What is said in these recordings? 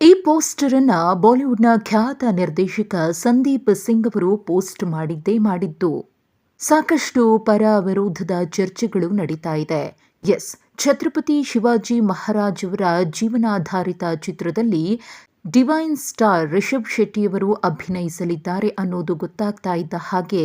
ಈ ಪೋಸ್ಟರ್ ಅನ್ನ ಬಾಲಿವುಡ್ನ ಖ್ಯಾತ ನಿರ್ದೇಶಕ ಸಂದೀಪ್ ಸಿಂಗ್ ಅವರು ಪೋಸ್ಟ್ ಮಾಡಿದ್ದೇ ಮಾಡಿದ್ದು. ಸಾಕಷ್ಟು ಪರ ವಿರೋಧದ ಚರ್ಚೆಗಳು ನಡೀತಾ ಇದೆ. ಎಸ್, ಛತ್ರಪತಿ ಶಿವಾಜಿ ಮಹಾರಾಜ್ ಅವರ ಜೀವನಾಧಾರಿತ ಚಿತ್ರದಲ್ಲಿ ಡಿವೈನ್ ಸ್ಟಾರ್ ರಿಷಬ್ ಶೆಟ್ಟಿಯವರು ಅಭಿನಯಿಸಲಿದ್ದಾರೆ ಅನ್ನೋದು ಗೊತ್ತಾಗ್ತಾ ಇದ್ದ ಹಾಗೆ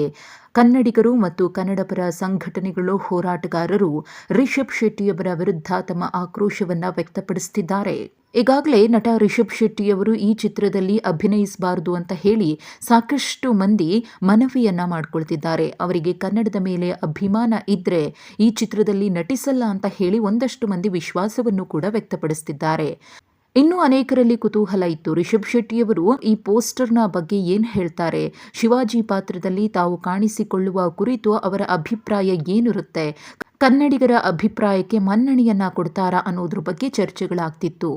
ಕನ್ನಡಿಗರು ಮತ್ತು ಕನ್ನಡಪರ ಸಂಘಟನೆಗಳು ಹೋರಾಟಗಾರರು ರಿಷಬ್ ಶೆಟ್ಟಿಯವರ ವಿರುದ್ಧ ತಮ್ಮ ಆಕ್ರೋಶವನ್ನು ವ್ಯಕ್ತಪಡಿಸುತ್ತಿದ್ದಾರೆ ಈಗಾಗಲೇ ನಟ ರಿಷಬ್ ಶೆಟ್ಟಿಯವರು ಈ ಚಿತ್ರದಲ್ಲಿ ಅಭಿನಯಿಸಬಾರದು ಅಂತ ಹೇಳಿ ಸಾಕಷ್ಟು ಮಂದಿ ಮನವಿಯನ್ನ ಮಾಡಿಕೊಳ್ತಿದ್ದಾರೆ. ಅವರಿಗೆ ಕನ್ನಡದ ಮೇಲೆ ಅಭಿಮಾನ ಇದ್ರೆ ಈ ಚಿತ್ರದಲ್ಲಿ ನಟಿಸಲ್ಲ ಅಂತ ಹೇಳಿ ಒಂದಷ್ಟು ಮಂದಿ ವಿಶ್ವಾಸವನ್ನು ಕೂಡ ವ್ಯಕ್ತಪಡಿಸುತ್ತಿದ್ದಾರೆ ಇನ್ನು ಅನೇಕರಲ್ಲಿ ಕುತೂಹಲ ಇತ್ತು. ರಿಷಬ್ ಶೆಟ್ಟಿಯವರು ಈ ಪೋಸ್ಟರ್ನ ಬಗ್ಗೆ ಏನ್ ಹೇಳ್ತಾರೆ? ಶಿವಾಜಿ ಪಾತ್ರದಲ್ಲಿ ತಾವು ಕಾಣಿಸಿಕೊಳ್ಳುವ ಕುರಿತು ಅವರ ಅಭಿಪ್ರಾಯ ಏನಿರುತ್ತೆ? ಕನ್ನಡಿಗರ ಅಭಿಪ್ರಾಯಕ್ಕೆ ಮನ್ನಣೆಯನ್ನ ಕೊಡ್ತಾರಾ ಅನ್ನೋದ್ರ ಬಗ್ಗೆ ಚರ್ಚೆಗಳಾಗ್ತಿತ್ತು.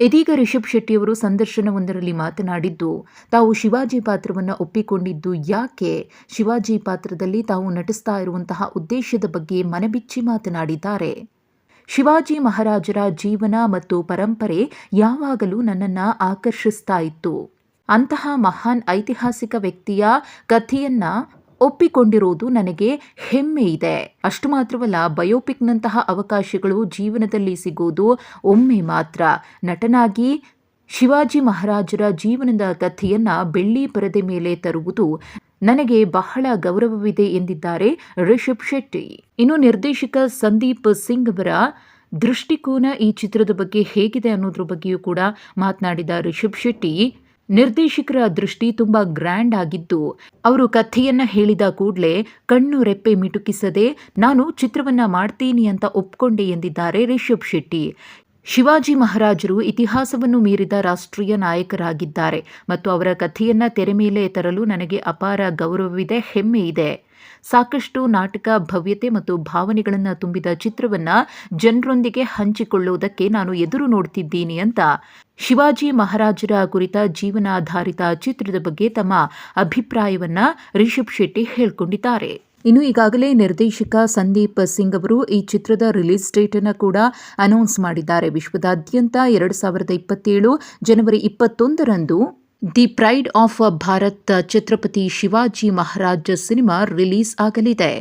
ಇದೀಗ ರಿಷಬ್ ಶೆಟ್ಟಿಯವರು ಸಂದರ್ಶನವೊಂದರಲ್ಲಿ ಮಾತನಾಡಿದ್ದು, ತಾವು ಶಿವಾಜಿ ಪಾತ್ರವನ್ನು ಒಪ್ಪಿಕೊಂಡಿದ್ದು ಯಾಕೆ? ಶಿವಾಜಿ ಪಾತ್ರದಲ್ಲಿ ತಾವು ನಟಿಸ್ತಾ ಇರುವಂತಹ ಉದ್ದೇಶದ ಬಗ್ಗೆ ಮನಬಿಚ್ಚಿ ಮಾತನಾಡಿದ್ದಾರೆ. ಶಿವಾಜಿ ಮಹಾರಾಜರ ಜೀವನ ಮತ್ತು ಪರಂಪರೆ ಯಾವಾಗಲೂ ನನ್ನನ್ನು ಆಕರ್ಷಿಸ್ತಾ ಇತ್ತು. ಅಂತಹ ಮಹಾನ್ ಐತಿಹಾಸಿಕ ವ್ಯಕ್ತಿಯ ಕಥೆಯನ್ನ ಒಪ್ಪಿಕೊಂಡಿರುವುದು ನನಗೆ ಹೆಮ್ಮೆ ಇದೆ. ಅಷ್ಟು ಮಾತ್ರವಲ್ಲ, ಬಯೋಪಿಕ್ನಂತಹ ಅವಕಾಶಗಳು ಜೀವನದಲ್ಲಿ ಸಿಗುವುದು ಒಮ್ಮೆ ಮಾತ್ರ. ನಟನಾಗಿ ಶಿವಾಜಿ ಮಹಾರಾಜರ ಜೀವನದ ಕಥೆಯನ್ನ ಬೆಳ್ಳಿ ಪರದೆ ಮೇಲೆ ತರುವುದು ನನಗೆ ಬಹಳ ಗೌರವವಿದೆ ಎಂದಿದ್ದಾರೆ ರಿಷಬ್ ಶೆಟ್ಟಿ. ಇನ್ನು ನಿರ್ದೇಶಕ ಸಂದೀಪ್ ಸಿಂಗ್ ಅವರ ದೃಷ್ಟಿಕೋನ ಈ ಚಿತ್ರದ ಬಗ್ಗೆ ಹೇಗಿದೆ ಅನ್ನೋದ್ರ ಬಗ್ಗೆಯೂ ಕೂಡ ಮಾತನಾಡಿದ ರಿಷಬ್ ಶೆಟ್ಟಿ, ನಿರ್ದೇಶಕರ ದೃಷ್ಟಿ ತುಂಬಾ ಗ್ರ್ಯಾಂಡ್ ಆಗಿದ್ದು, ಅವರು ಕಥೆಯನ್ನ ಹೇಳಿದ ಕೂಡಲೇ ಕಣ್ಣು ರೆಪ್ಪೆ ಮಿಟುಕಿಸದೆ, ನಾನು ಚಿತ್ರವನ್ನ ಮಾಡ್ತೀನಿ ಅಂತ ಒಪ್ಕೊಂಡೆ ಎಂದಿದ್ದಾರೆ ರಿಷಬ್ ಶೆಟ್ಟಿ. ಶಿವಾಜಿ ಮಹಾರಾಜರು ಇತಿಹಾಸವನ್ನು ಮೀರಿದ ರಾಷ್ಟ್ರೀಯ ನಾಯಕರಾಗಿದ್ದಾರೆ ಮತ್ತು ಅವರ ಕಥೆಯನ್ನ ತೆರೆ ಮೇಲೆ ತರಲು ನನಗೆ ಅಪಾರ ಗೌರವವಿದೆ, ಹೆಮ್ಮೆ ಇದೆ. ಸಾಕಷ್ಟು ನಾಟಕ ಭವ್ಯತೆ ಮತ್ತು ಭಾವನೆಗಳನ್ನು ತುಂಬಿದ ಚಿತ್ರವನ್ನ ಜನರೊಂದಿಗೆ ಹಂಚಿಕೊಳ್ಳುವುದಕ್ಕೆ ನಾನು ಎದುರು ನೋಡ್ತಿದ್ದೀನಿ ಅಂತ ಶಿವಾಜಿ ಮಹಾರಾಜರ ಕುರಿತ ಜೀವನಾಧಾರಿತ ಚಿತ್ರದ ಬಗ್ಗೆ ತಮ್ಮ ಅಭಿಪ್ರಾಯವನ್ನು ರಿಷಬ್ ಶೆಟ್ಟಿ ಹೇಳ್ಕೊಂಡಿದ್ದಾರೆ. ಇನ್ನು ಈಗಾಗಲೇ ನಿರ್ದೇಶಕ ಸಂದೀಪ್ ಸಿಂಗ್ ಅವರು ಈ ಚಿತ್ರದ ರಿಲೀಸ್ ಡೇಟ್ ಅನ್ನು ಕೂಡ ಅನೌನ್ಸ್ ಮಾಡಿದ್ದಾರೆ. ವಿಶ್ವದಾದ್ಯಂತ ಎರಡು ಸಾವಿರದ ಇಪ್ಪತ್ತೇಳು ಜನವರಿ ಇಪ್ಪತ್ತೊಂದರಂದು the pride of Bharat Chhatrapati Shivaji Maharaj cinema release ಆಗಲಿದೆ.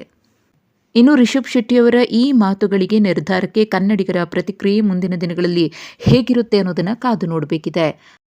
ಇನ್ನು ರಿಷಬ್ ಶೆಟ್ಟಿಯವರ ಈ ಮಾತುಗಳಿಗೆ ನಿರ್ಧಾರಕ್ಕೆ ಕನ್ನಡಿಗರ ಪ್ರತಿಕ್ರಿಯೆ ಮುಂದಿನ ದಿನಗಳಲ್ಲಿ ಹೇಗಿರುತ್ತೆ ಅನ್ನೋದನ್ನು ಕಾದು ನೋಡಬೇಕಿದೆ.